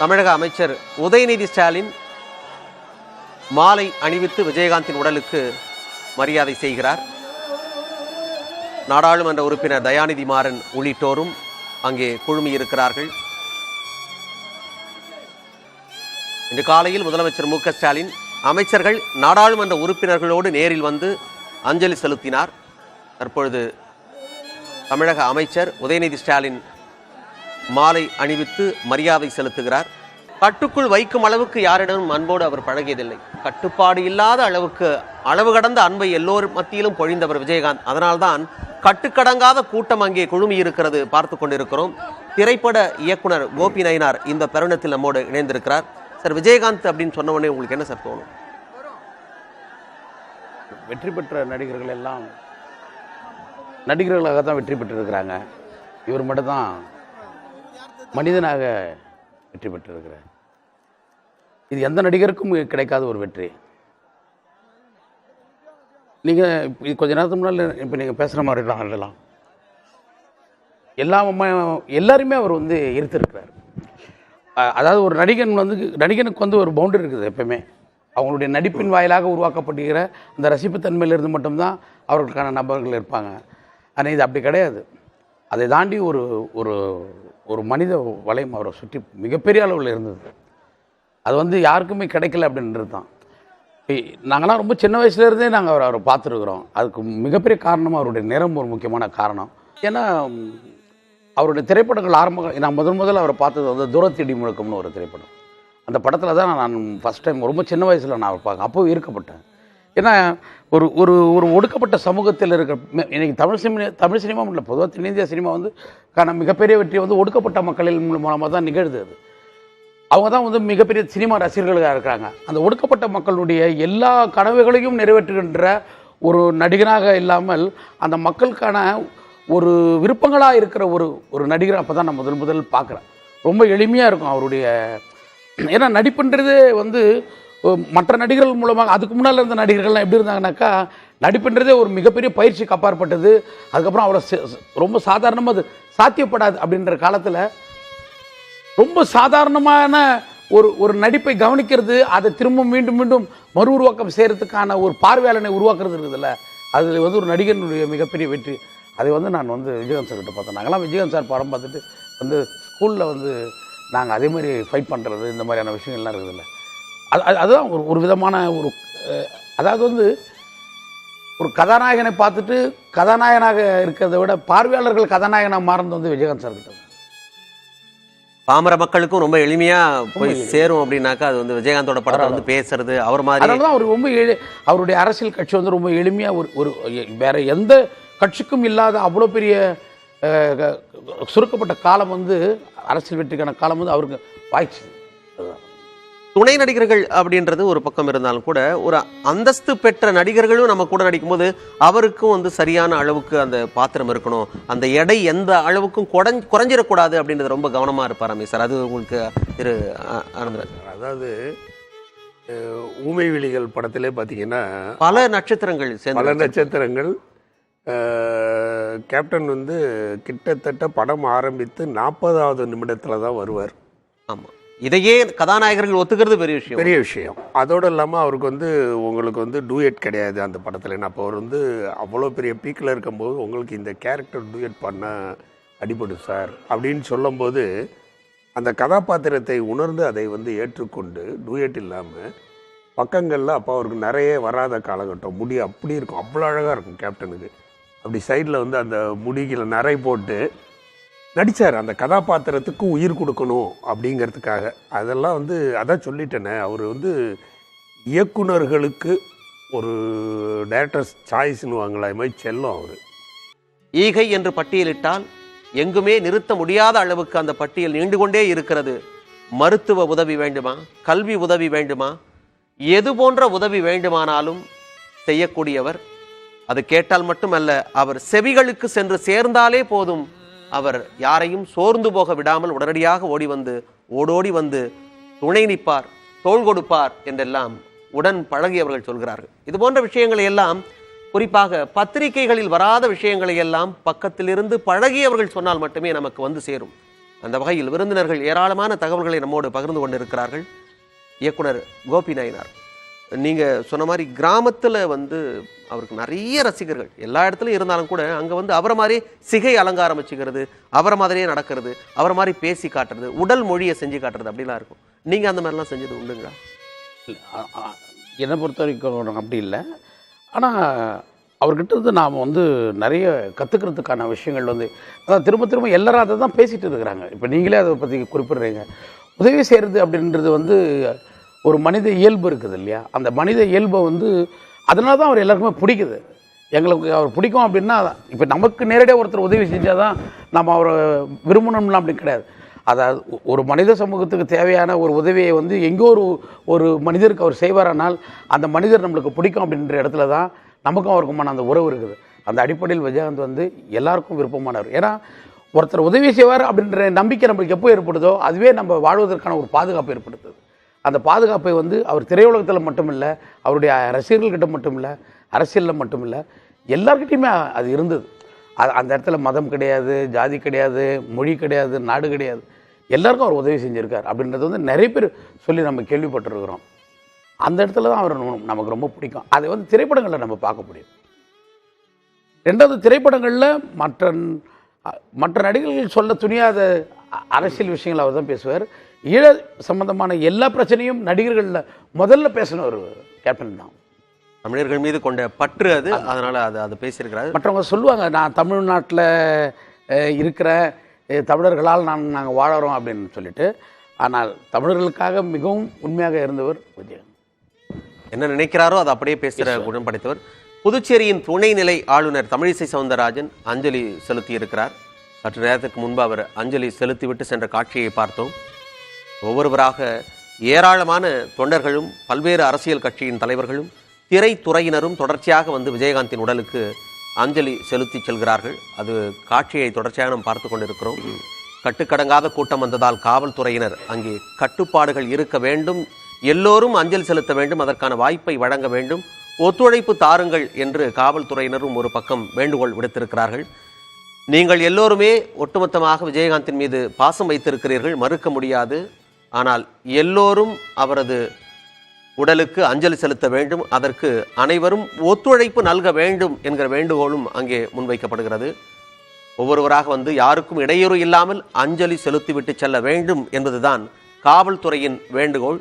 தமிழக அமைச்சர் உதயநிதி ஸ்டாலின் மாலை அணிவித்து விஜயகாந்தின் உடலுக்கு மரியாதை செய்கிறார். நாடாளுமன்ற உறுப்பினர் தயாநிதி மாறன் உள்ளிட்டோரும் அங்கே குழுமியிருக்கிறார்கள். இன்று காலையில் முதலமைச்சர் மு ஸ்டாலின் அமைச்சர்கள் நாடாளுமன்ற உறுப்பினர்களோடு நேரில் வந்து அஞ்சலி செலுத்தினார். தற்பொழுது தமிழக அமைச்சர் உதயநிதி ஸ்டாலின் மாலை அணிவித்து மரியாதை செலுத்துகிறார். கட்டுக்குள் வைக்கும் அளவுக்கு யாரிடமும் அன்போடு அவர் பழகியதில்லை. கட்டுப்பாடு இல்லாத அளவுக்கு அளவு கடந்த அன்பை எல்லோர் மத்தியிலும் பொழிந்தவர் விஜயகாந்த். அதனால்தான் கட்டுக்கடங்காத கூட்டம் அங்கே குழுமி இருக்கிறது பார்த்து கொண்டிருக்கிறோம். திரைப்பட இயக்குனர் கோபி நயினார் இந்த தருணத்தில் நம்மோடு இணைந்திருக்கிறார். சார் விஜயகாந்த் அப்படின்னு சொன்ன உடனே உங்களுக்கு என்ன சார் தோணும்? வெற்றி பெற்ற நடிகர்கள் எல்லாம் நடிகர்களாக தான் வெற்றி பெற்றிருக்கிறாங்க. இவர் மட்டும்தான் மனிதனாக வெற்றி பெற்றிருக்கிறார். இது எந்த நடிகருக்கும் கிடைக்காத ஒரு வெற்றி. நீங்கள் கொஞ்ச நேரத்துக்கு முன்னால் இப்போ நீங்கள் பேசுகிற மாதிரி தான் அதெல்லாம் எல்லா எல்லாருமே அவர் வந்து ஈர்த்திருக்கிறார் அதாவது ஒரு நடிகன் வந்து நடிகனுக்கு வந்து ஒரு பவுண்டரி இருக்குது எப்பவுமே அவங்களுடைய நடிப்பின் வாயிலாக உருவாக்கப்படுகிற அந்த ரசிப்புத்தன்மையிலிருந்து மட்டும்தான் அவர்களுக்கான நபர்கள் இருப்பாங்க. ஆனால் இது அப்படி கிடையாது. அதை தாண்டி ஒரு ஒரு ஒரு மனித வளையம் அவரை சுற்றி மிகப்பெரிய அளவில் இருந்தது. அது வந்து யாருக்குமே கிடைக்கல அப்படின்றது தான். நாங்களாம் ரொம்ப சின்ன வயசுலேருந்தே நாங்கள் அவரை அவரை பார்த்துருக்குறோம். அதுக்கு மிகப்பெரிய காரணம் அவருடைய நிறம் ஒரு முக்கியமான காரணம். ஏன்னா அவருடைய திரைப்படங்கள் ஆரம்ப நான் முதன் முதல்ல அவரை பார்த்தது வந்து தூரத்திடி முழக்கம்னு ஒரு திரைப்படம். அந்த படத்தில் தான் நான் ஃபஸ்ட் டைம் ரொம்ப சின்ன வயசில் நான் அவர் பார்க்க அப்போ ஈர்க்கப்பட்டேன். ஏன்னா ஒரு ஒரு ஒரு ஒடுக்கப்பட்ட சமூகத்தில் இருக்கிற மி- இன்னைக்கு தமிழ் சினிமா தமிழ் சினிமா இல்லை பொதுவாக தென்னிந்திய சினிமா வந்து காரணம் மிகப்பெரிய வெற்றி வந்து ஒடுக்கப்பட்ட மக்களின் மூலமாக தான் நிகழ்து அது. அவங்க தான் வந்து மிகப்பெரிய சினிமா ரசிகர்களாக இருக்கிறாங்க. அந்த ஒடுக்கப்பட்ட மக்களுடைய எல்லா கனவுகளையும் நிறைவேற்றுகின்ற ஒரு நடிகனாக இல்லாமல் அந்த மக்களுக்கான ஒரு விருப்பங்களாக இருக்கிற ஒரு ஒரு நடிகர் அப்போ தான் நான் முதல் முதல் பார்க்குறேன். ரொம்ப எளிமையாக இருக்கும் அவருடைய ஏன்னா நடிப்புன்றது வந்து மற்ற நடிகர்கள் மூலமாக அதுக்கு முன்னால் இருந்த நடிகர்கள்லாம் எப்படி இருந்தாங்கனாக்கா நடிப்புன்றதே ஒரு மிகப்பெரிய பயிற்சிக்கு அப்பாற்பட்டது. அதுக்கப்புறம் அவ்வளோ ரொம்ப சாதாரணமாக அது சாத்தியப்படாது அப்படின்ற காலத்தில் ரொம்ப சாதாரணமான ஒரு ஒரு நடிப்பை கவனிக்கிறது அதை திரும்ப மீண்டும் மீண்டும் மறு உருவாக்கம் செய்கிறதுக்கான ஒரு பார்வையாளனை உருவாக்குறது இருக்குதுல்ல. அதில் வந்து ஒரு நடிகனுடைய மிகப்பெரிய வெற்றி. அதை வந்து நான் வந்து விஜயகாந்த் சார்கிட்ட பார்த்தேன். நாங்களாம் விஜயகாந்த் சார் படம் பார்த்துட்டு வந்து ஸ்கூலில் வந்து நாங்கள் அதே மாதிரி ஃபைட் பண்ணுறது இந்த மாதிரியான விஷயங்கள்லாம் இருக்குதுல்ல. அது அது- அதுதான் ஒரு ஒரு விதமான ஒரு அதாவது வந்து ஒரு கதாநாயகனை பார்த்துட்டு கதாநாயகனாக இருக்கிறத விட பார்வையாளர்கள் கதாநாயகனாக மாறினது வந்து விஜயகாந்த் சார் கிட்ட. பாமர மக்களுக்கும் ரொம்ப எளிமையா போய். சேரும் அப்படின்னாக்கா அது வந்து விஜயகாந்தோட படத்தை வந்து பேசுறது அவர் மாதிரி அதனால தான் அவர் ரொம்ப எளி அவருடைய அரசியல் கட்சி வந்து ரொம்ப எளிமையாக ஒரு ஒரு வேற எந்த கட்சிக்கும் இல்லாத அவ்வளோ பெரிய சுருக்கப்பட்ட காலம் வந்து அரசியல் வெற்றிக்கான காலம் வந்து அவருக்கு வாய்ச்சு அதுதான். துணை நடிகர்கள் அப்படின்றது ஒரு பக்கம் இருந்தாலும் கூட ஒரு அந்தஸ்து பெற்ற நடிகர்களும் நம்ம கூட நடிக்கும்போது அவருக்கும் வந்து சரியான அளவுக்கு அந்த பாத்திரம் இருக்கணும். அந்த எடை எந்த அளவுக்கும் குறைஞ்ச குறைஞ்சிடக்கூடாது அப்படின்றது ரொம்ப கவனமா இருப்பாராமே சார் அது உங்களுக்கு திரு ஆனந்தராஜ் அதாவது ஊமை விழிகள் படத்திலே பார்த்தீங்கன்னா பல நட்சத்திரங்கள் பல நட்சத்திரங்கள் கேப்டன் வந்து கிட்டத்தட்ட படம் ஆரம்பித்து நாற்பதாவது நிமிடத்தில் தான் வருவார். ஆமா. இதையே கதாநாயகர்கள் ஒத்துக்கிறது பெரிய விஷயம். பெரிய விஷயம். அதோடு இல்லாமல் அவருக்கு வந்து உங்களுக்கு வந்து டூயட் கிடையாது அந்த படத்தில். அப்போ அவர் வந்து அவ்வளோ பெரிய பீக்கில் இருக்கும்போது உங்களுக்கு இந்த கேரக்டர் டூயட் பண்ண அடிபடும் சார் அப்படின்னு சொல்லும்போது அந்த கதாபாத்திரத்தை உணர்ந்து அதை வந்து ஏற்றுக்கொண்டு டூயட் இல்லாமல் பக்கங்களில் அப்போ அவருக்கு நிறைய வராத காலகட்டம். முடி அப்படி இருக்கும். அவ்வளோ அழகாக இருக்கும் கேப்டனுக்கு. அப்படி சைடில் வந்து அந்த முடிகளை நிறை போட்டு நடித்தார் அந்த கதாபாத்திரத்துக்கு உயிர் கொடுக்கணும் அப்படிங்கிறதுக்காக. அதெல்லாம் வந்து அதான் சொல்லிட்டேனே. அவர் வந்து இயக்குனர்களுக்கு ஒரு டேரக்டர்ஸ் சாய்ஸ்னு வாங்கலாம் மாதிரி செல்லும் அவர். ஈகை என்று பட்டியலிட்டால் எங்குமே நிறுத்த முடியாத அளவுக்கு அந்த பட்டியல் நீண்டு கொண்டே இருக்கிறது. மருத்துவ உதவி வேண்டுமா? கல்வி உதவி வேண்டுமா? எது போன்ற உதவி வேண்டுமானாலும் செய்யக்கூடியவர். அது கேட்டால் மட்டுமல்ல அவர் செவிகளுக்கு சென்று சேர்ந்தாலே போதும். அவர் யாரையும் சோர்ந்து போக விடாமல் உடனடியாக ஓடி வந்து ஓடோடி வந்து துணை நிற்பார் தோள் கொடுப்பார் என்றெல்லாம் உடன் பழகியவர்கள் சொல்கிறார்கள். இது போன்ற விஷயங்களை எல்லாம் குறிப்பாக பத்திரிகைகளில் வராத விஷயங்களை எல்லாம் பக்கத்திலிருந்து பழகியவர்கள் சொன்னால் மட்டுமே நமக்கு வந்து சேரும். அந்த வகையில் விருந்தினர்கள் ஏராளமான தகவல்களை நம்மோடு பகிர்ந்து கொண்டிருக்கிறார்கள். இயக்குனர் கோபி நாயனார். நீங்கள் சொன்ன மாதிரி கிராமத்தில் வந்து அவருக்கு நிறைய ரசிகர்கள் எல்லா இடத்துலையும் இருந்தாலும் கூட அங்கே வந்து அவரை மாதிரி சிகை அலங்காரம் வச்சுக்கிறது அவரை மாதிரியே நடக்கிறது அவரை மாதிரி பேசி காட்டுறது உடல் மொழியை செஞ்சு காட்டுறது அப்படிலாம் இருக்கும். நீங்கள் அந்த மாதிரிலாம் செஞ்சது உண்டுங்களா? என்னை பொறுத்த வரைக்கும் அப்படி இல்லை. ஆனால் அவர்கிட்ட இருந்து நாம் வந்து நிறைய கற்றுக்கிறதுக்கான விஷயங்கள் வந்து அதான் திரும்ப திரும்ப எல்லாரும் அதை தான் பேசிகிட்டு இருக்கிறாங்க. இப்போ நீங்களே அதை பற்றி குறிப்பிடுறீங்க. உதவி செய்கிறது அப்படின்றது வந்து ஒரு மனித இயல்பு இருக்குது இல்லையா? அந்த மனித இயல்பை வந்து அதனால தான் அவர் எல்லாருக்குமே பிடிக்குது. எங்களுக்கு அவர் பிடிக்கும் அப்படின்னா இப்போ நமக்கு நேரடியாக ஒருத்தர் உதவி செஞ்சால் தான் நம்ம அவரை விரும்பணும்லாம் அப்படி கிடையாது. அதாவது ஒரு மனித சமூகத்துக்கு தேவையான ஒரு உதவியை வந்து எங்கோ ஒரு ஒரு மனிதருக்கு அவர் செய்வாரானால் அந்த மனிதர் நம்மளுக்கு பிடிக்கும் அப்படின்ற இடத்துல தான் நமக்கும் அவருக்குமான அந்த உறவு இருக்குது. அந்த அடிப்படையில் விஜயகாந்த் வந்து எல்லாருக்கும் விருப்பமானவர். ஏன்னா ஒருத்தர் உதவி செய்வார் அப்படின்ற நம்பிக்கை நம்மளுக்கு எப்போ ஏற்படுதோ அதுவே நம்ம வாழ்வதற்கான ஒரு பாதுகாப்பு ஏற்படுத்துது. அந்த பாதுகாப்பை வந்து அவர் திரையுலகத்தில் மட்டுமில்லை அவருடைய ரசிகர்கள்கிட்ட மட்டும் இல்லை அரசியலில் மட்டுமில்லை எல்லார்கிட்டையுமே அது இருந்தது. அது அந்த இடத்துல மதம் கிடையாது ஜாதி கிடையாது மொழி கிடையாது நாடு கிடையாது. எல்லாருக்கும் அவர் உதவி செஞ்சுருக்கார் அப்படின்றது வந்து நிறைய பேர் சொல்லி நம்ம கேள்விப்பட்டிருக்கிறோம். அந்த இடத்துல தான் அவர் நமக்கு ரொம்ப பிடிக்கும். அதை வந்து திரைப்படங்களில் நம்ம பார்க்க முடியும். ரெண்டாவது திரைப்படங்களில் மற்ற மற்ற நடிகர்கள் சொல்ல துணியாத அ- அரசியல் விஷயங்கள் அவர் தான் பேசுவார். ஈழ சம்பந்தமான எல்லா பிரச்சனையும் நடிகர்களில் முதல்ல பேசின ஒரு கேப்டன் தான். தமிழர்கள் மீது கொண்ட பற்று அது அதனால அது அது பேசியிருக்கிறாரு. மற்றவங்க சொல்லுவாங்க நான் தமிழ்நாட்டில் இருக்கிற தமிழர்களால் நான் நாங்கள் வாழறோம் அப்படின்னு சொல்லிட்டு. ஆனால் தமிழர்களுக்காக மிகவும் உண்மையாக இருந்தவர் விஜயகாந்த் என்ன நினைக்கிறாரோ அதை அப்படியே பேசுகிற குணம் படைத்தவர். புதுச்சேரியின் துணைநிலை ஆளுநர் தமிழிசை சவுந்தரராஜன் அஞ்சலி செலுத்தி இருக்கிறார் சற்று நேரத்துக்கு முன்பு அவர் அஞ்சலி செலுத்திவிட்டு சென்ற காட்சியை பார்த்தோம். ஒவ்வொருவராக ஏராளமான தொண்டர்களும் பல்வேறு அரசியல் கட்சியின் தலைவர்களும் திரைத்துறையினரும் தொடர்ச்சியாக வந்து விஜயகாந்தின் உடலுக்கு அஞ்சலி செலுத்தி செல்கிறார்கள். அது காட்சியை தொடர்ச்சியாக நாம் பார்த்து கொண்டிருக்கிறோம். கட்டுக்கடங்காத கூட்டம் வந்ததால் காவல்துறையினர் அங்கே கட்டுப்பாடுகள் இருக்க வேண்டும். எல்லோரும் அஞ்சலி செலுத்த வேண்டும். அதற்கான வாய்ப்பை வழங்க வேண்டும். ஒத்துழைப்பு தாருங்கள் என்று காவல்துறையினரும் ஒரு பக்கம் வேண்டுகோள் விடுத்திருக்கிறார்கள். நீங்கள் எல்லோருமே ஒட்டுமொத்தமாக விஜயகாந்தின் மீது பாசம் வைத்திருக்கிறீர்கள். மறுக்க முடியாது. ஆனால் எல்லோரும் அவரது உடலுக்கு அஞ்சலி செலுத்த வேண்டும். அதற்கு அனைவரும் ஒத்துழைப்பு நல்க வேண்டும் என்கிற வேண்டுகோளும் அங்கே முன்வைக்கப்படுகிறது. ஒவ்வொருவராக வந்து யாருக்கும் இடையூறு இல்லாமல் அஞ்சலி செலுத்திவிட்டு செல்ல வேண்டும் என்பதுதான் காவல்துறையின் வேண்டுகோள்.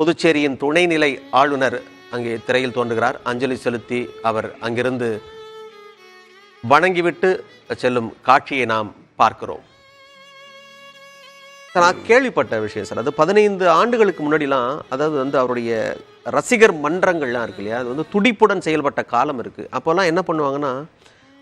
புதுச்சேரியின் துணைநிலை ஆளுநர் அங்கே திரையில் தோன்றுகிறார். அஞ்சலி செலுத்தி அவர் அங்கிருந்து வணங்கிவிட்டு செல்லும் காட்சியை நாம் பார்க்கிறோம். சார், நான் கேள்விப்பட்ட விஷயம் சார். அது பதினைந்து ஆண்டுகளுக்கு முன்னாடிலாம் அதாவது வந்து அவருடைய ரசிகர் மன்றங்கள்லாம் இருக்கு இல்லையா? அது வந்து துடிப்புடன் செயல்பட்ட காலம் இருக்குது அப்போல்லாம் என்ன பண்ணுவாங்கன்னா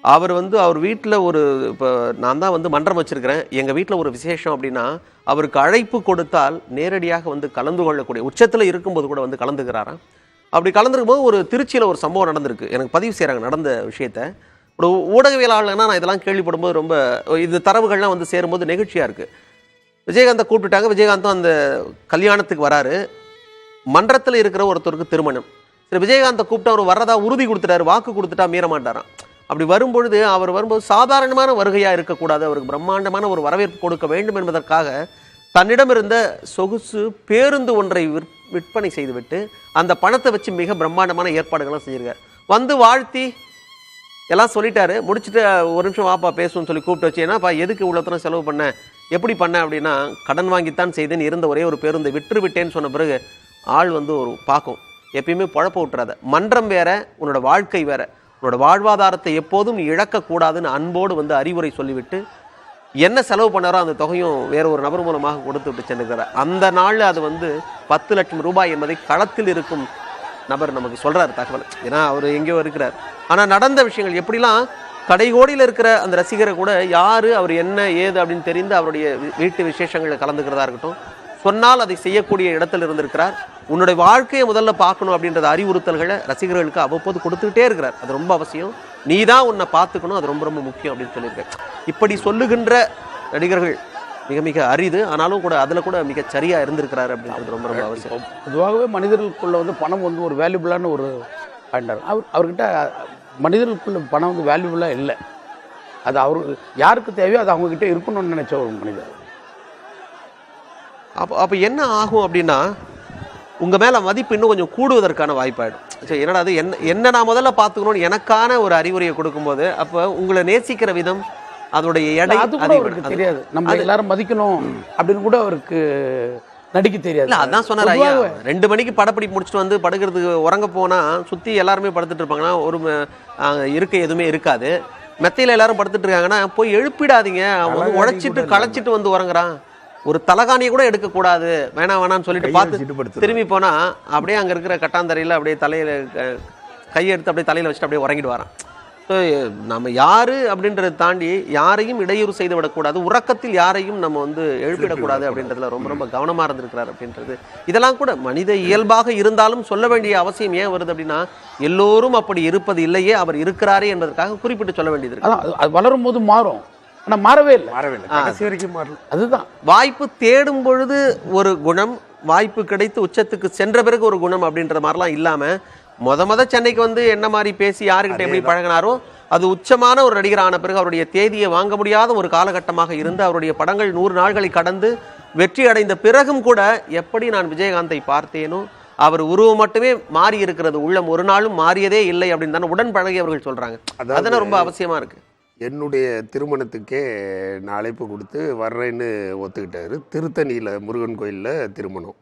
அவர் வந்து அவர் வீட்டில் ஒரு இப்போ நான் தான் வந்து மன்றம் வச்சுருக்கிறேன். எங்கள் வீட்டில் ஒரு விசேஷம் அப்படின்னா அவருக்கு அழைப்பு கொடுத்தால் நேரடியாக வந்து கலந்து கொள்ளக்கூடிய உச்சத்தில் இருக்கும்போது கூட வந்து கலந்துக்கிறாராம் அப்படி கலந்துருக்கும் போது ஒரு திருச்சியில் ஒரு சம்பவம் நடந்திருக்கு. எனக்கு பதிவு செய்கிறாங்க நடந்த விஷயத்த. ஒரு ஊடகவியலாளர்னா நான் இதெல்லாம் கேள்விப்படும்போது ரொம்ப இது தரவுகள்லாம் வந்து சேரும்போது நெகிழ்ச்சியாக இருக்குது விஜயகாந்தை கூப்பிட்டுட்டாங்க. விஜயகாந்தும் அந்த கல்யாணத்துக்கு வராரு. மன்றத்தில் இருக்கிற ஒருத்தருக்கு திருமணம். சரி விஜயகாந்தை கூப்பிட்டு அவர் வர்றதா உறுதி கொடுத்துட்டாரு வாக்கு கொடுத்துட்டா மீற மாட்டாராம் அப்படி வரும்பொழுது அவர் வரும்போது சாதாரணமான வருகையாக இருக்கக்கூடாது. அவருக்கு பிரம்மாண்டமான ஒரு வரவேற்பு கொடுக்க வேண்டும் என்பதற்காக தன்னிடம் இருந்த சொகுசு பேருந்து ஒன்றை விற் விற்பனை செய்துவிட்டு அந்த பணத்தை வச்சு மிக பிரம்மாண்டமான ஏற்பாடுகள்லாம் செஞ்சிருக்காரு. வந்து வாழ்த்தி எல்லாம் சொல்லிட்டாரு. முடிச்சுட்டு ஒரு நிமிஷம் வாப்பா பேசுவோம்னு சொல்லி கூப்பிட்டு வச்சு ஏன்னாப்பா எதுக்கு இவ்வளோ தூரம் செலவு பண்ண? எப்படி பண்ண அப்படின்னா கடன் வாங்கித்தான் செய்தேன் இருந்த ஒரே ஒரு பேருந்தை விற்று விட்டேன்னு சொன்ன பிறகு ஆள் வந்து ஒரு பார்க்கும் எப்பயுமே பழப்ப விட்டுறாத. மன்றம் வேற உன்னோட வாழ்க்கை வேற. உன்னோட வாழ்வாதாரத்தை எப்போதும் நீ இழக்கக்கூடாதுன்னு அன்போடு வந்து அறிவுரை சொல்லிவிட்டு என்ன செலவு பண்ணாரோ அந்த தொகையும் வேற ஒரு நபர் மூலமாக கொடுத்து விட்டு சென்றுக்கிறார் அந்த நாள் அது வந்து பத்து லட்சம் ரூபாய் என்பதை களத்தில் இருக்கும் நபர் நமக்கு சொல்கிறார் தகவல். ஏன்னா அவர் எங்கேயோ இருக்கிறார். ஆனால் நடந்த விஷயங்கள் எப்படிலாம் கடைகோடியில் இருக்கிற அந்த ரசிகரை கூட யார் அவர் என்ன ஏது அப்படின்னு தெரிந்து அவருடைய வீட்டு விசேஷங்களில் கலந்துக்கிறதா இருக்கட்டும் சொன்னால் அதை செய்யக்கூடிய இடத்துல இருந்திருக்கிறார். உன்னுடைய வாழ்க்கையை முதல்ல பார்க்கணும் அப்படின்றத அறிவுறுத்தல்களை ரசிகர்களுக்கு அவ்வப்போது கொடுத்துக்கிட்டே இருக்கிறார். அது ரொம்ப அவசியம். நீ தான் உன்னை பார்த்துக்கணும். அது ரொம்ப ரொம்ப முக்கியம் அப்படின்னு சொல்லியிருக்கேன். இப்படி சொல்லுகின்ற நடிகர்கள் மிக மிக அரிது. ஆனாலும் கூட அதில் கூட மிக சரியாக இருந்திருக்கிறார் அப்படின்றது ரொம்ப ரொம்ப அவசியம். பொதுவாகவே மனிதர்களுக்குள்ள வந்து பணம் வந்து ஒரு வேல்யூபிளான ஒரு பாயிண்டர் அவர் அவர்கிட்ட மனிதர்களுக்குள்ள பணம் வந்து வேல்யூபிளாக இல்லை. அது அவரு யாருக்கு தேவையோ அது அவங்கக்கிட்ட இருக்கணும்னு நினைச்ச ஒரு மனிதர். அப்போ அப்போ என்ன ஆகும் அப்படின்னா உங்கள் மேலே மதிப்பு இன்னும் கொஞ்சம் கூடுவதற்கான வாய்ப்பாயிடும். சரி என்னடா அது? என்ன என்ன நான் முதல்ல பார்த்துக்கணும்னு எனக்கான ஒரு அறிவுரையை கொடுக்கும்போது அப்போ உங்களை நேசிக்கிற விதம் அதோடைய எடை அது கூட. அவருக்கு தெரியாது. நம்ம எல்லாரும் மதிக்கணும் அப்படின்னு கூட அவருக்கு நடிக்க தெரியாது. அதான் சொன்னார் ஐயா. ரெண்டு மணிக்கு படப்பிடி முடிச்சுட்டு வந்து படுக்கிறதுக்கு உறங்க போனா சுத்தி எல்லாருமே படுத்துட்டு இருப்பாங்கன்னா ஒரு இருக்கை எதுவுமே இருக்காது. மெத்தையில எல்லாரும் படுத்துட்டு இருக்காங்கன்னா போய் எழுப்பிடாதீங்க. அவன் உழைச்சிட்டு களைச்சிட்டு வந்து உறங்குறான். ஒரு தலகாணியை கூட எடுக்க கூடாது வேணாம் வேணாம்னு சொல்லிட்டு பார்த்து. திரும்பி போனா அப்படியே அங்க இருக்கிற கட்டாந்தரையில அப்படியே தலையில க- கையெடுத்து அப்படியே தலையில வச்சுட்டு அப்படியே உறங்கிட்டு வரான் ஸோ நம்ம யாரு அப்படின்றத தாண்டி யாரையும் இடையூறு செய்து விடக்கூடாது உறக்கத்தில் யாரையும் நம்ம வந்து எழுப்பிடக்கூடாது அப்படின்றதுல ரொம்ப ரொம்ப கவனமா இருந்திருக்கிறார் அப்படின்றது. இதெல்லாம் கூட மனித இயல்பாக இருந்தாலும் சொல்ல வேண்டிய அவசியம் ஏன் வருது அப்படின்னா எல்லோரும் அப்படி இருப்பது இல்லையே அவர் இருக்கிறாரே என்பதற்காக குறிப்பிட்டு சொல்ல வேண்டியது இருக்கு. அது- வளரும் போது மாறும். ஆனா மாறவே இல்லை. மாறவே இல்லை. கடைசி வரைக்கும் மாறல. அதுதான். வாய்ப்பு தேடும் பொழுது ஒரு குணம் வாய்ப்பு கிடைத்து உச்சத்துக்கு சென்ற பிறகு ஒரு குணம் அப்படின்ற மாதிரிலாம் இல்லாம மொத மொத சென்னைக்கு வந்து என்ன மாதிரி பேசி யாருக்கிட்ட எப்படி பழகினாரோ அது உச்சமான ஒரு நடிகர் ஆன பிறகு அவருடைய தேதியை வாங்க முடியாத ஒரு காலகட்டமாக இருந்து அவருடைய படங்கள் நூறு நாள்களை கடந்து வெற்றி அடைந்த பிறகும் கூட எப்படி நான் விஜயகாந்தை பார்த்தேனோ அவர் உருவம் மட்டுமே மாறி இருக்கிறது உள்ளம் ஒரு நாளும் மாறியதே இல்லை அப்படின்னு தானே உடன் பழகியவர்கள் சொல்றாங்க. அதெல்லாம் ரொம்ப அவசியமா இருக்கு. என்னுடைய திருமணத்துக்கே நான் அழைப்பு கொடுத்து வர்றேன்னு ஒத்துக்கிட்டாரு. திருத்தணியில் முருகன் கோயிலில் திருமணம்.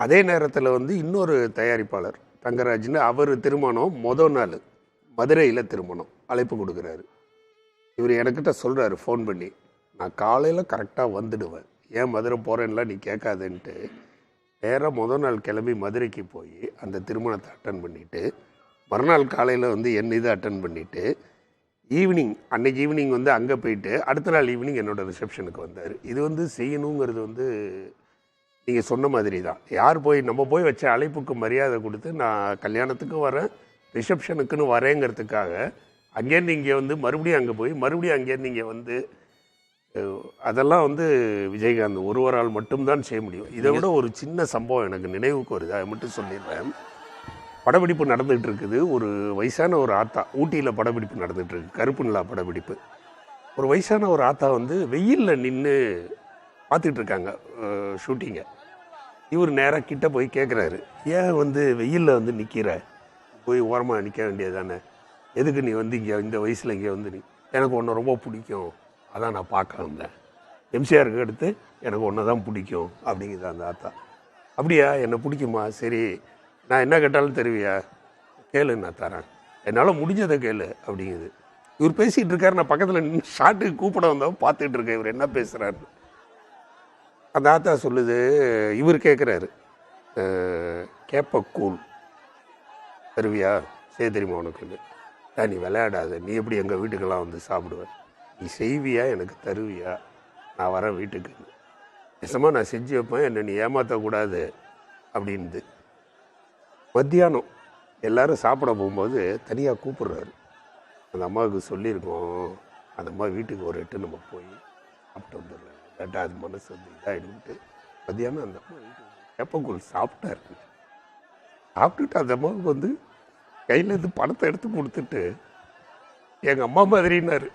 அதே நேரத்தில் வந்து இன்னொரு தயாரிப்பாளர். தங்கராஜ்னு அவர் திருமணம் மொதல் நாள். மதுரையில் திருமணம். அழைப்பு கொடுக்குறாரு. இவர் எனக்கிட்ட சொல்கிறாரு ஃபோன் பண்ணி நான் காலையில் கரெக்டாக வந்துடுவேன். ஏன் மதுரை போகிறேன்லாம் நீ கேட்காதுன்ட்டு. நேராக முதல் நாள் கிளம்பி மதுரைக்கு போய் அந்த திருமணத்தை அட்டன் பண்ணிவிட்டு மறுநாள் காலையில் வந்து என் இதை அட்டன் பண்ணிவிட்டு ஈவினிங் அன்னைக்கு ஈவினிங் வந்து அங்கே போயிட்டு அடுத்த நாள் ஈவினிங் என்னோட ரிசப்ஷனுக்கு வந்தார். இது வந்து செய்யணுங்கிறது வந்து நீங்கள் சொன்ன மாதிரி தான் யார் போய் நம்ம போய் வச்ச அழைப்புக்கு மரியாதை கொடுத்து நான் கல்யாணத்துக்கும் வரேன் ரிசப்ஷனுக்குன்னு வரேங்கிறதுக்காக அங்கேருந்து இங்கே வந்து மறுபடியும் அங்கே போய் மறுபடியும் அங்கேருந்து இங்கே வந்து அதெல்லாம் வந்து விஜயகாந்த் ஒருவரால் மட்டும்தான் செய்ய முடியும். இதை விட ஒரு சின்ன சம்பவம் எனக்கு நினைவுக்கு வருது. அதை மட்டும் சொல்லிடுறேன். படப்பிடிப்பு நடந்துகிட்டு இருக்குது. ஒரு வயசான ஒரு ஆத்தா ஊட்டியில் படப்பிடிப்பு நடந்துகிட்டு இருக்கு. கருப்பு நிலா படப்பிடிப்பு. ஒரு வயசான ஒரு ஆத்தா வந்து வெயிலில் நின்று பார்த்துட்டு இருக்காங்க ஷூட்டிங்கை. இவர் நேராக கிட்ட போய் கேட்குறாரு ஏன் வந்து வெயிலில் வந்து நிற்கிற போய் ஓரமாக நிற்க வேண்டியது தானே எதுக்கு நீ வந்து இங்கே இந்த வயசில் இங்கே வந்து நீ? எனக்கு ஒன்று ரொம்ப பிடிக்கும். அதான் நான் பார்க்க வந்தேன். எம்சிஆருக்கு அடுத்து எனக்கு ஒன்று தான் பிடிக்கும் அப்படிங்குது அந்த ஆத்தா. அப்படியா? என்னை பிடிக்குமா? சரி. நான் என்ன கேட்டாலும் தருவியா? கேளு நான் தரேன். என்னால் முடிஞ்சதை கேளு அப்படிங்குது. இவர் பேசிகிட்டு இருக்காரு. நான் பக்கத்தில் ஷார்ட்டுக்கு கூப்பிட வந்தவன் பார்த்துட்டு இருக்கேன். இவர் என்ன பேசுகிறாரு அந்த ஆத்தா சொல்லுது இவர் கேட்குறாரு கேப்பக்கூழ் தருவியா சரி தெரியுமா உனக்கு நீ விளையாடாத. நீ எப்படி எங்கள் வீட்டுக்கெல்லாம் வந்து சாப்பிடுவேன் நீ செய்வியா? எனக்கு தருவியா? நான் வரேன் வீட்டுக்கு நிஜமாக நான் செஞ்சு வைப்பேன். என்னை நீ ஏமாற்றக்கூடாது அப்படின்து மத்தியானம் எல்லாரும் சாப்பிட போகும்போது தனியாக கூப்பிடுறாரு. அந்த அம்மாவுக்கு சொல்லியிருக்கோம். அந்த அம்மா வீட்டுக்கு ஒரு எட்டு நம்ம போய் சாப்பிட்டு வந்துடுறேன். ரெண்டாவது மனசு வந்து இதாகிடும்ட்டு மதியானம் அந்த அம்மா வீட்டுக்கு கேப்பக்கூழ் சாப்பிட்டாரு. சாப்பிட்டுட்டு அந்த அம்மாவுக்கு வந்து கையிலேருந்து பணத்தை எடுத்து கொடுத்துட்டு எங்கள் அம்மா மாதிரின்னாரு.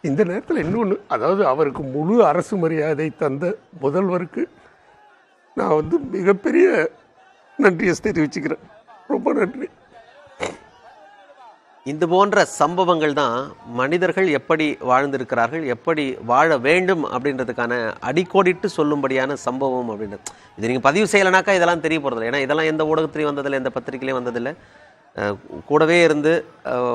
இந்த நேரத்தில் இன்னொன்று அதாவது அவருக்கு முழு அரசு மரியாதை தந்த முதல்வருக்கு நான் வந்து மிகப்பெரிய நன்றியை தெரிவிச்சுக்கிறேன். ரொம்ப நன்றி. இது போன்ற சம்பவங்கள் தான் மனிதர்கள் எப்படி வாழ்ந்திருக்கிறார்கள் எப்படி வாழ வேண்டும் அப்படின்றதுக்கான அடிக்கோடிட்டு சொல்லும்படியான சம்பவம் அப்படின்றது இது நீங்கள் பதிவு செய்யலைனாக்கா இதெல்லாம் தெரிய போகிறதில்ல ஏன்னா இதெல்லாம் எந்த ஊடகத்திலையும் வந்ததில்லை எந்த பத்திரிகையிலையும் வந்ததில்லை. கூடவே இருந்து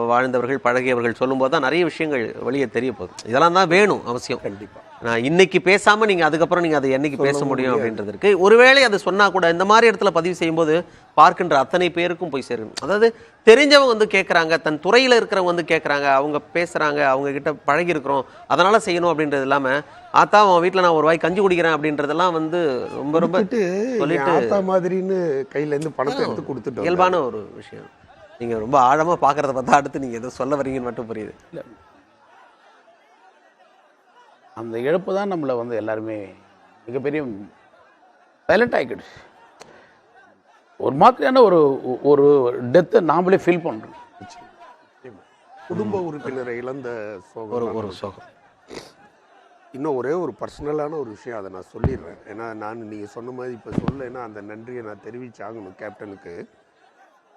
வாழ்ந்தவர்கள் பழகியவர்கள் சொல்லும்போது தான் நிறைய விஷயங்கள் வெளியே தெரிய போகுது. இதெல்லாம் தான் வேணும் அவசியம். கண்டிப்பாக நான் இன்னைக்கு பேசாம நீங்க அதுக்கப்புறம் நீங்க அதை என்னைக்கு பேச முடியும். அப்படின்றது இருக்கு. ஒருவேளை அது சொன்னா கூட இந்த மாதிரி இடத்துல பதிவு செய்யும்போது பார்க்கின்ற அத்தனை பேருக்கும் போய் சேரும். அதாவது தெரிஞ்சவங்க வந்து கேட்குறாங்க தன் துறையில இருக்கிறவங்க வந்து கேட்குறாங்க அவங்க பேசுறாங்க அவங்க கிட்ட பழகி இருக்கிறோம் அதனால செய்யணும் அப்படின்றது இல்லாம ஆத்தா உன் வீட்டில் நான் ஒரு வாய் கஞ்சி குடிக்கிறேன் அப்படின்றதெல்லாம் வந்து ரொம்ப ரொம்ப சொல்லிட்டு- ஆத்தா மாதிரின்னு கையிலேருந்து பணத்தை எடுத்து கொடுத்துட்டு. இயல்பான ஒரு விஷயம். நீங்க ரொம்ப ஆழமா பார்க்கறத பார்த்தா அடுத்து நீங்க எதோ சொல்ல வரீங்கன்னு மட்டும் புரியுது. அந்த இழப்பு தான் நம்மளை வந்து எல்லாருமே மிகப்பெரிய சைலண்ட் ஆகிடுச்சு ஒரு மாதிரியான ஒரு ஒரு டெத்தை நாமளே ஃபீல் பண்ணுறோம் குடும்ப உறுப்பினரை இழந்த சோகம். ஒரு. சோகம். இன்னும் ஒரே ஒரு பர்சனலான ஒரு விஷயம் அதை நான் சொல்லிடுறேன். ஏன்னா நான் நீங்கள் சொன்ன மாதிரி இப்போ சொல்லேன்னா அந்த நன்றியை நான் தெரிவிச்சாகணும் கேப்டனுக்கு.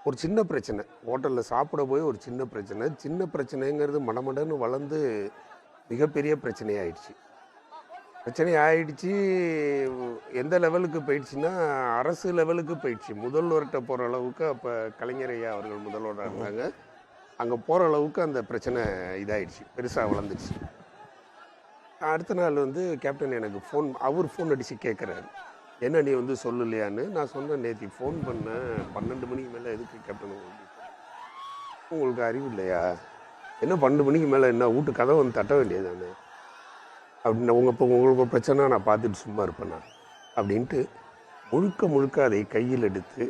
ஒரு சின்ன பிரச்சனை. ஹோட்டலில் சாப்பிட போய் ஒரு சின்ன பிரச்சனை. சின்ன பிரச்சனைங்கிறது மடமடன்னு வளர்ந்து மிகப்பெரிய பிரச்சனையாயிடுச்சு. பிரச்சனை ஆயிடுச்சு. எந்த லெவலுக்கு போயிடுச்சுன்னா அரசு லெவலுக்கு போயிடுச்சு. முதல்வர்கிட்ட போகிற அளவுக்கு அப்போ கலைஞர் ஐயா அவர்கள் முதல்வராக இருந்தாங்க அங்கே போகிற அளவுக்கு அந்த பிரச்சனை இதாயிடுச்சு. பெருசாக வளர்ந்துச்சு. அடுத்த நாள் வந்து கேப்டன் எனக்கு ஃபோன் அவர் ஃபோன் அடித்து கேட்குறாரு என்ன நீ வந்து சொல்லலையான்னு? நான் சொன்னேன் நேற்று ஃபோன் பண்ணேன். பன்னெண்டு மணிக்கு மேலே எதுக்கு கேப்டன் உங்களுக்கு அறிவு இல்லையா? என்ன பன்னெண்டு மணிக்கு மேலே என்ன? வீட்டு கதை வந்து தட்ட வேண்டியது தானே அப்படின்னு உங்கள் இப்போ உங்களுக்கு ஒரு பிரச்சனை நான் பார்த்துட்டு சும்மா இருப்பேன் நான் அப்படின்ட்டு முழுக்க முழுக்க அதை கையில் எடுத்து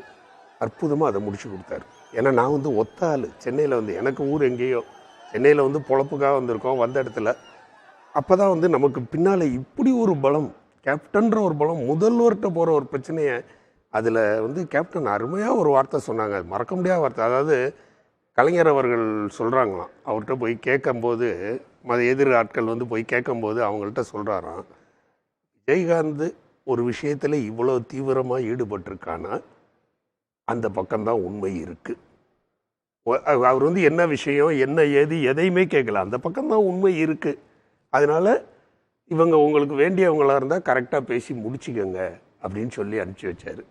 அற்புதமாக அதை முடிச்சு கொடுத்தாரு. ஏன்னா நான் வந்து ஒத்த ஆள். சென்னையில் வந்து எனக்கு ஊர் எங்கேயோ சென்னையில் வந்து பொழப்புக்காக வந்திருக்கோம் வந்த இடத்துல. அப்போ தான் வந்து நமக்கு பின்னால் இப்படி ஒரு பலம் கேப்டன்ற ஒரு பலம் முதல்வர்கிட்ட போகிற ஒரு பிரச்சனையை அதில் வந்து கேப்டன் அருமையாக ஒரு வார்த்தை சொன்னாங்க. அது மறக்க முடியாத வார்த்தை. அதாவது கலைஞர் அவர்கள் சொல்கிறாங்களாம் அவர்கிட்ட போய் கேட்கும்போது மத எதிர் ஆட்கள் வந்து போய் கேட்கும்போது அவங்கள்ட்ட சொல்கிறாராம் விஜயகாந்த் ஒரு விஷயத்தில் இவ்வளோ தீவிரமாக ஈடுபட்டிருக்கானா? அந்த பக்கம்தான் உண்மை இருக்குது அவர் வந்து என்ன விஷயம் என்ன ஏது எதையுமே கேட்கல. அந்த பக்கம்தான் உண்மை இருக்குது அதனால் இவங்க உங்களுக்கு வேண்டியவங்களாக இருந்தால் கரெக்டாக பேசி முடிச்சுக்கோங்க அப்படின்னு சொல்லி அனுப்பிச்சி வச்சார்.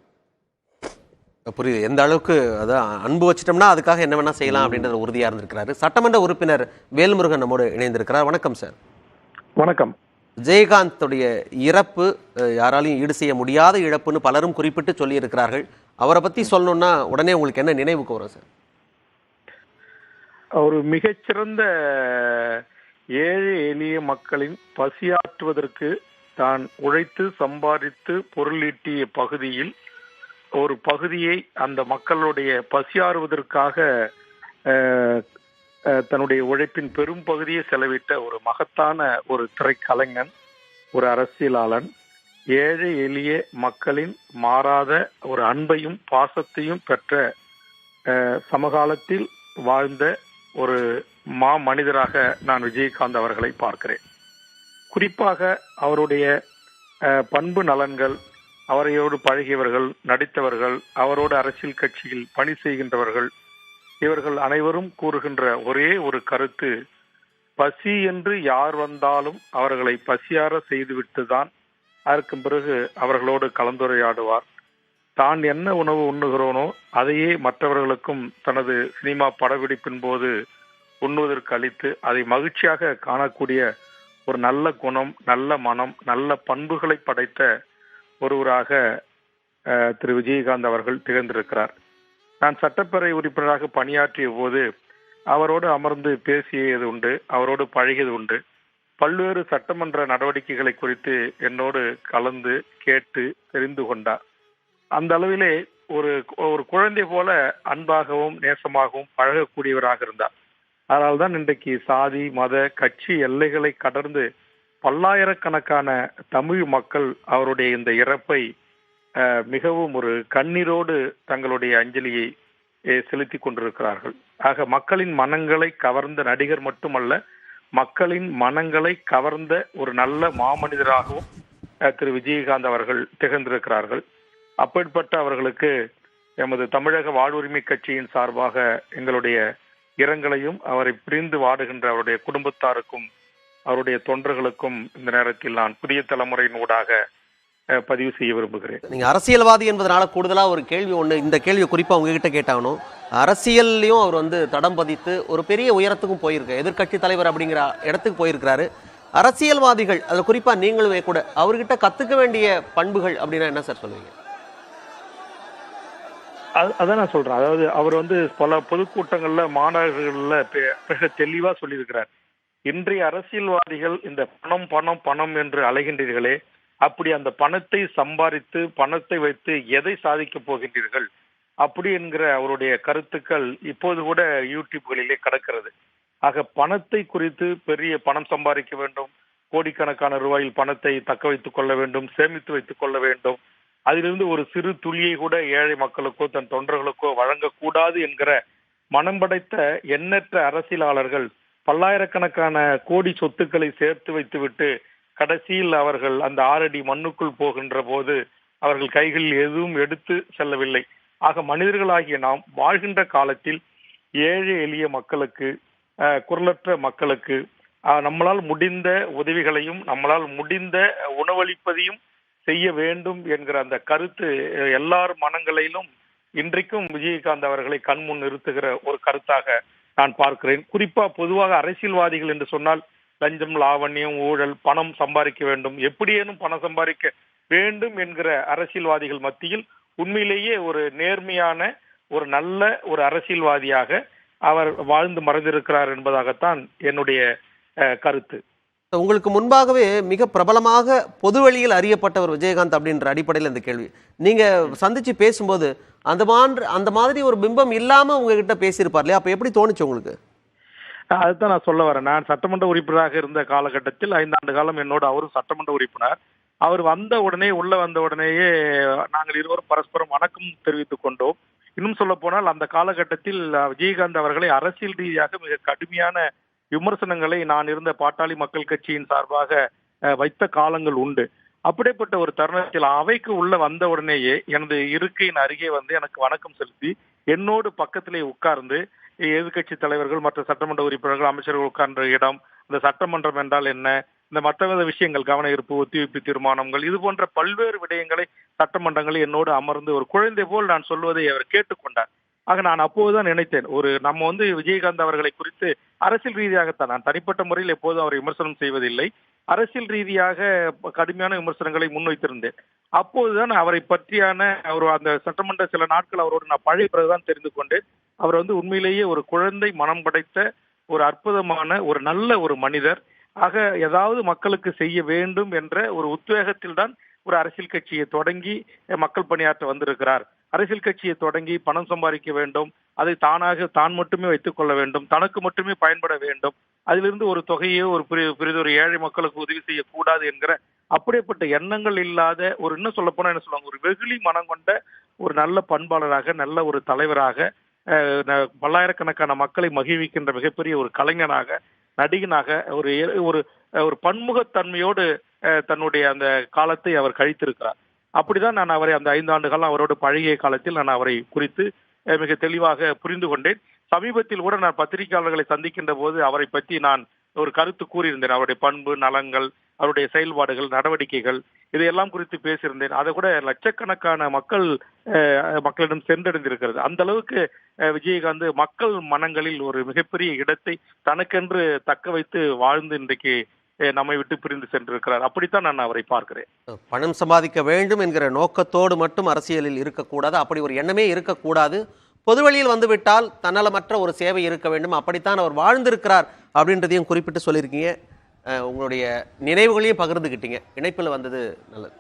புரியுது. எந்த அளவுக்கு அதான் அன்பு வச்சிட்டோம்னா அதுக்காக என்ன வேணா செய்யலாம் அப்படின்றது உறுதியா இருந்திருக்கிறாரு. சட்டமன்ற உறுப்பினர் வேல்முருகன் நம்மோடு இணைந்திருக்கிறார். வணக்கம் சார். வணக்கம். விஜயகாந்துடைய இறப்பு யாராலையும் ஈடு செய்ய முடியாத இழப்புன்னு பலரும் குறிப்பிட்டு சொல்லியிருக்கிறார்கள். அவரை பத்தி சொல்லணும்னா உடனே உங்களுக்கு என்ன நினைவுக்கு வரும் சார்? ஒரு மிகச்சிறந்த ஏழை எளிய மக்களின் பசியாற்றுவதற்கு தான் உழைத்து சம்பாதித்து பொருளீட்டிய பகுதியில் ஒரு பகுதியை அந்த மக்களுடைய பசியாறுவதற்காக தன்னுடைய உழைப்பின் பெரும் பகுதியை செலவிட்ட ஒரு மகத்தான ஒரு திரைக்கலைஞன் ஒரு அரசியலாளன் ஏழை எளிய மக்களின் மாறாத ஒரு அன்பையும் பாசத்தையும் பெற்ற சமகாலத்தில் வாழ்ந்த ஒரு மா மனிதராக நான் விஜயகாந்த் அவர்களை பார்க்கிறேன். குறிப்பாக அவருடைய பண்பு நலன்கள் அவரையோடு பழகியவர்கள் நடித்தவர்கள் அவரோடு அரசியல் கட்சியில் பணி செய்கின்றவர்கள் இவர்கள் அனைவரும் கூறுகின்ற ஒரே ஒரு கருத்து பசி என்று யார் வந்தாலும் அவர்களை பசியார செய்துவிட்டுதான் அதற்கு பிறகு அவர்களோடு கலந்துரையாடுவார். தான் என்ன உணவு உண்ணுகிறோனோ அதையே மற்றவர்களுக்கும் தனது சினிமா படப்பிடிப்பின் போது உண்ணுவதற்கு அளித்து அதை மகிழ்ச்சியாக காணக்கூடிய ஒரு நல்ல குணம் நல்ல மனம் நல்ல பண்புகளை படைத்த ஒருவராக அஹ், திரு விஜயகாந்த் அவர்கள் திகழ்ந்திருக்கிறார். நான் சட்டப்பேரவை உறுப்பினராக பணியாற்றிய போது அவரோடு அமர்ந்து பேசியது உண்டு அவரோடு பழகியது உண்டு. பல்வேறு சட்டமன்ற நடவடிக்கைகளை குறித்து என்னோடு கலந்து கேட்டு தெரிந்து கொண்டார். அந்த அளவிலே ஒரு ஒரு குழந்தை போல அன்பாகவும் நேசமாகவும் பழகக்கூடியவராக இருந்தார். அதனால்தான் இன்றைக்கு சாதி மத கட்சி எல்லைகளை கடந்து பல்லாயிரக்கணக்கான தமிழ் மக்கள் அவருடைய இந்த இறப்பை மிகவும் ஒரு கண்ணீரோடு தங்களுடைய அஞ்சலியை செலுத்தி கொண்டிருக்கிறார்கள். ஆக மக்களின் மனங்களை கவர்ந்த நடிகர் மட்டுமல்ல மக்களின் மனங்களை கவர்ந்த ஒரு நல்ல மாமனிதராகவும் திரு விஜயகாந்த் அவர்கள் திகழ்ந்திருக்கிறார்கள். அப்படிப்பட்ட அவர்களுக்கு எமது தமிழக வாழ்வுரிமை கட்சியின் சார்பாக எங்களுடைய இரங்கலையும் அவரை பிரிந்து வாடுகின்ற அவருடைய குடும்பத்தாருக்கும் அவருடைய தொண்டர்களுக்கும் இந்த நேரத்தில் நான் புதிய தலைமுறையின் ஊடாக பதிவு செய்ய விரும்புகிறேன். நீங்க அரசியல்வாதி என்பதனால கூடுதலா ஒரு கேள்வி ஒண்ணு இந்த கேள்வியை குறிப்பா உங்ககிட்ட கேட்டாகணும். அரசியல்லையும் அவர் வந்து தடம் பதித்து ஒரு பெரிய உயரத்துக்கும் போயிருக்காரு எதிர்க்கட்சி தலைவர் அப்படிங்கிற இடத்துக்கு போயிருக்கிறாரு. அரசியல்வாதிகள் அதுல குறிப்பா நீங்களுமே கூட அவர்கிட்ட கத்துக்க வேண்டிய பண்புகள் அப்படின்னா என்ன சார் சொல்லுவீங்க? அது- அதான் நான் சொல்றேன். அதாவது அவர் வந்து பல பொதுக்கூட்டங்கள்ல மாநாடுகள்ல பெ- மிக தெளிவா சொல்லியிருக்கிறார். இன்றைய அரசியல்வாதிகள் இந்த பணம் பணம் பணம் என்று அலைகின்றீர்களே அப்படி அந்த பணத்தை சம்பாதித்து பணத்தை வைத்து எதை சாதிக்க போகின்றீர்கள்? அப்படி என்கிற அவருடைய கருத்துக்கள் இப்போது கூட யூடியூப்களிலே கிடக்கிறது. ஆக பணத்தை குறித்து பெரிய பணம் சம்பாதிக்க வேண்டும். கோடிக்கணக்கான ரூபாயில் பணத்தை தக்க வைத்துக் கொள்ள வேண்டும் சேமித்து வைத்துக் கொள்ள வேண்டும். அதிலிருந்து ஒரு சிறு துளியை கூட ஏழை மக்களுக்கோ தன் தொண்டர்களுக்கோ வழங்கக்கூடாது என்கிற மனம் படைத்த எண்ணற்ற அரசியலாளர்கள் பல்லாயிரக்கணக்கான கோடி சொத்துக்களை சேர்த்து வைத்துவிட்டு கடைசியில் அவர்கள் அந்த ஆறடி மண்ணுக்குள் போகின்ற போது அவர்கள் கைகளில் எதுவும் எடுத்து செல்லவில்லை. ஆக மனிதர்களாகிய நாம் வாழ்கின்ற காலத்தில் ஏழை எளிய மக்களுக்கு அஹ், குரலற்ற மக்களுக்கு நம்மளால் முடிந்த உதவிகளையும் நம்மளால் முடிந்த உணவளிப்பதையும் செய்ய வேண்டும் என்கிற அந்த கருத்து எல்லார் மனங்களிலும் இன்றைக்கும் விஜயகாந்த் அவர்களை கண்முன் நிறுத்துகிற ஒரு கருத்தாக நான் பார்க்கிறேன். குறிப்பா பொதுவாக அரசியல்வாதிகள் என்று சொன்னால் லஞ்சம் லாவண்யம் ஊழல் பணம் சம்பாதிக்க வேண்டும். எப்படியேனும் பணம் சம்பாதிக்க வேண்டும் என்கிற அரசியல்வாதிகள் மத்தியில் உண்மையிலேயே ஒரு நேர்மையான ஒரு நல்ல ஒரு அரசியல்வாதியாக அவர் வாழ்ந்து மறைந்திருக்கிறார் என்பதாகத்தான் என்னுடைய கருத்து. உங்களுக்கு முன்பாகவே மிக பிரபலமாக பொதுவெளியில் அறியப்பட்டவர் விஜயகாந்த் அப்படின்ற அடிப்படையில் இந்த கேள்வி. நீங்க சந்திச்சு பேசும்போது அந்த மாதிரி அந்த மாதிரி ஒரு பிம்பம் இல்லாம உங்ககிட்ட பேசியிருப்பார் இல்லையா? அப்ப எப்படி தோணுச்சு உங்களுக்கு? அதுதான் நான் சொல்ல வரேன். நான் சட்டமன்ற உறுப்பினராக இருந்த காலகட்டத்தில் ஐந்தாண்டு காலம் என்னோட அவரும் சட்டமன்ற உறுப்பினர். அவர் வந்த உடனே உள்ள வந்த உடனேயே நாங்கள் இருவரும் பரஸ்பரம் வணக்கம் தெரிவித்துக் கொண்டோம். இன்னும் சொல்ல போனால் அந்த காலகட்டத்தில் விஜயகாந்த் அவர்களை அரசியல் ரீதியாக மிக கடுமையான விமர்சனங்களை நான் இருந்த பாட்டாளி மக்கள் கட்சியின் சார்பாக வைத்த காலங்கள் உண்டு. அப்படிப்பட்ட ஒரு தருணத்தில் அவைக்கு உள்ள வந்த உடனேயே எனது இருக்கையின் அருகே வந்து எனக்கு வணக்கம் செலுத்தி என்னோடு பக்கத்திலே உட்கார்ந்து எதிர்க்கட்சி தலைவர்கள் மற்ற சட்டமன்ற உறுப்பினர்கள் அமைச்சர்கள் உட்கார்ந்த இடம் இந்த சட்டமன்றம் என்றால் என்ன இந்த மற்ற விஷயங்கள் கவன ஈர்ப்பு ஒத்திவைப்பு தீர்மானங்கள் இது போன்ற பல்வேறு விடயங்களை சட்டமன்றங்களில் என்னோடு அமர்ந்து ஒரு குழந்தை போல் நான் சொல்வதை அவர் கேட்டுக்கொண்டார். ஆக நான் அப்போதுதான் நினைத்தேன். ஒரு நம்ம வந்து விஜயகாந்த் அவர்களை குறித்து அரசியல் ரீதியாகத்தான் நான் தனிப்பட்ட முறையில் எப்போதும் அவரை விமர்சனம் செய்வதில்லை. அரசியல் ரீதியாக கடுமையான விமர்சனங்களை முன்வைத்திருந்தேன். அப்போதுதான் அவரை பற்றியான அவர் அந்த சட்டமன்ற சில நாட்கள் அவரோடு நான் பழைய பிறகுதான் தெரிந்து கொண்டேன். அவர் வந்து உண்மையிலேயே ஒரு குழந்தை மனம் படைத்த ஒரு அற்புதமான ஒரு நல்ல ஒரு மனிதர். ஆக ஏதாவது மக்களுக்கு செய்ய வேண்டும் என்ற ஒரு உத்வேகத்தில் தான் ஒரு அரசியல் கட்சியை தொடங்கி மக்கள் பணியாற்ற வந்திருக்கிறார். அரசியல் கட்சியை தொடங்கி பணம் சம்பாதிக்க வேண்டும். அதை தானாக தான் மட்டுமே வைத்துக் கொள்ள வேண்டும். தனக்கு மட்டுமே பயன்பட வேண்டும். அதிலிருந்து ஒரு தொகையோ ஒரு பெரிதொரு ஏழை மக்களுக்கு உதவி செய்யக்கூடாது என்கிற அப்படிப்பட்ட எண்ணங்கள் இல்லாத ஒரு இன்னும் சொல்ல போனா என்ன சொல்லுவாங்க? ஒரு வெகுளி மனம் கொண்ட ஒரு நல்ல பண்பாளராக நல்ல ஒரு தலைவராக பல்லாயிரக்கணக்கான மக்களை மகிழ்விக்கின்ற மிகப்பெரிய ஒரு கலைஞனாக நடிகனாக ஒரு ஒரு ஒரு பன்முகத்தன்மையோடு அஹ், தன்னுடைய அந்த காலத்தை அவர் கழித்திருக்கிறார். அப்படிதான் நான் அவரை அந்த ஐந்து காலம் அவரோடு பழகிய காலத்தில் நான் அவரை குறித்து மிக தெளிவாக புரிந்து கொண்டேன். சமீபத்தில் கூட நான் பத்திரிகையாளர்களை சந்திக்கின்ற போது அவரை பற்றி நான் ஒரு கருத்து கூறியிருந்தேன். அவருடைய பண்பு நலங்கள் அவருடைய செயல்பாடுகள் நடவடிக்கைகள் இதையெல்லாம் குறித்து பேசியிருந்தேன். அதை கூட லட்சக்கணக்கான மக்கள் மக்களிடம் சென்றடைந்திருக்கிறது. அந்த அளவுக்கு விஜயகாந்த் மக்கள் மனங்களில் ஒரு மிகப்பெரிய இடத்தை தனக்கென்று தக்க வைத்து வாழ்ந்து இன்றைக்கு நம்மை விட்டு பிரிந்து சென்றிருக்கிறார். அப்படித்தான் நான் அவரை பார்க்கிறேன். பணம் சம்பாதிக்க வேண்டும் என்கிற நோக்கத்தோடு மட்டும் அரசியலில் இருக்கக்கூடாது. அப்படி ஒரு எண்ணமே இருக்கக்கூடாது. பொதுவெளியில் வந்துவிட்டால் தன்னலமற்ற ஒரு சேவை இருக்க வேண்டும். அப்படித்தான் அவர் வாழ்ந்திருக்கிறார் அப்படின்றதையும் குறிப்பிட்டு சொல்லியிருக்கீங்க. உங்களுடைய நினைவுகளையும் பகிர்ந்துக்கிட்டீங்க இணைப்பில் வந்தது நல்லது.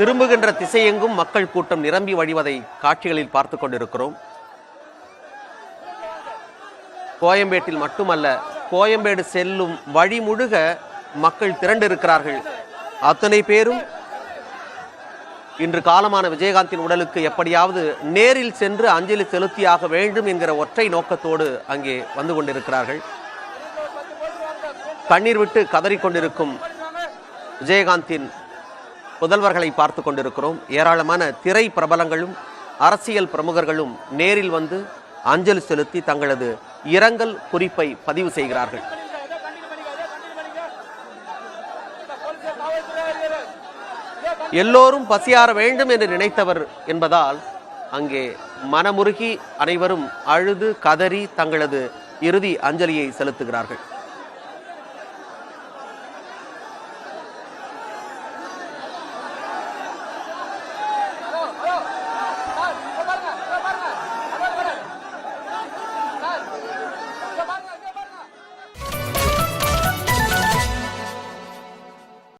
திரும்புகின்ற திசையெங்கும் மக்கள் கூட்டம் நிரம்பி வழிவதை காட்சிகளில் பார்த்து கொண்டிருக்கிறோம். கோயம்பேட்டில் மட்டுமல்ல கோயம்பேடு செல்லும் வழி முழுக மக்கள் திரண்டிருக்கிறார்கள். அத்தனை பேரும் இன்று காலமான விஜயகாந்தின் உடலுக்கு எப்படியாவது நேரில் சென்று அஞ்சலி செலுத்தியாக வேண்டும் என்கிற ஒற்றை நோக்கத்தோடு அங்கே வந்து கொண்டிருக்கிறார்கள். கண்ணீர் விட்டு கதறிக்கொண்டிருக்கும் விஜயகாந்தின் புதல்வர்களை பார்த்து கொண்டிருக்கிறோம். ஏராளமான திரை பிரபலங்களும் அரசியல் பிரமுகர்களும் நேரில் வந்து அஞ்சலி செலுத்தி தங்களது இரங்கல் குறிப்பை பதிவு செய்கிறார்கள். எல்லோரும் பசியாற வேண்டும் என்று நினைத்தவர் என்பதால் அங்கே மனமுருகி அனைவரும் அழுது கதறி தங்களது இறுதி அஞ்சலியை செலுத்துகிறார்கள்.